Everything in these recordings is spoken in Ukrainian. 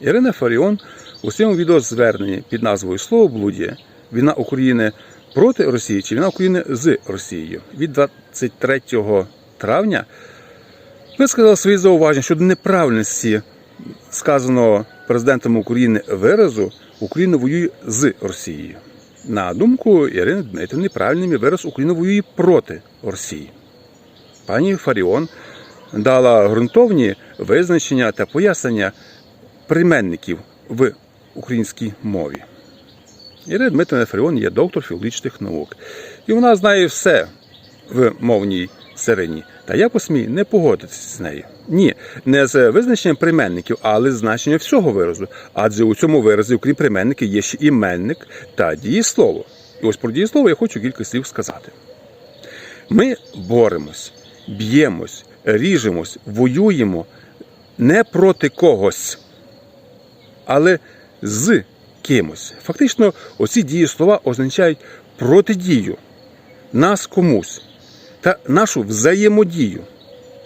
Ірина Фаріон у своєму відеозверненні під назвою Слово Словоблудія Війна України проти Росії чи війна України з Росією від 23 травня висказала свої зауваження щодо неправильності сказаного президентом України виразу Україна воює з Росією. На думку Ірини Дмитрівни, правильним є вираз Україна воює проти Росії. Пані Фаріон дала ґрунтовні визначення та пояснення прийменників в українській мові. Ірина Дмитрівна Фаріон є доктор філологічних наук, і вона знає все в мовній царині. Та я посмію не погодитися з нею. Ні, не з визначенням прийменників, але з значенням всього виразу. Адже у цьому виразі, окрім прийменників, є ще іменник та дієслово. І ось про дієслово я хочу кілька слів сказати. Ми боремось, б'ємось, ріжемось, воюємо не проти когось, але з кимось. Фактично, оці дієслова означають протидію нас комусь та нашу взаємодію.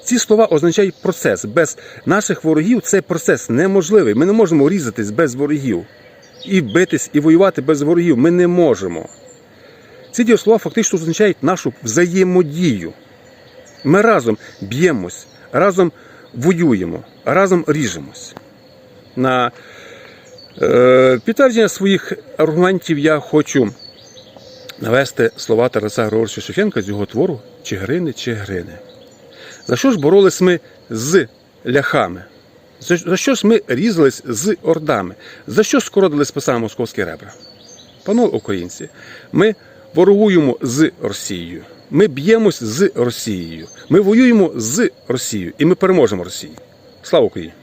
Ці слова означають процес. Без наших ворогів цей процес неможливий. Ми не можемо різатись без ворогів. І битись, і воювати без ворогів. Ми не можемо. Ці дієслова фактично означають нашу взаємодію. Ми разом б'ємось, разом воюємо, разом ріжемось. На підтвердження своїх аргументів я хочу навести слова Тараса Григоровича Шевченка з його твору Чигирини, Чигирини. За що ж боролись ми з ляхами? За що ж ми різались з ордами? За що скородили списами московські ребра? Панове українці, ми ворогуємо з Росією. Ми б'ємось з Росією. Ми воюємо з Росією і ми переможемо Росію. Слава Україні!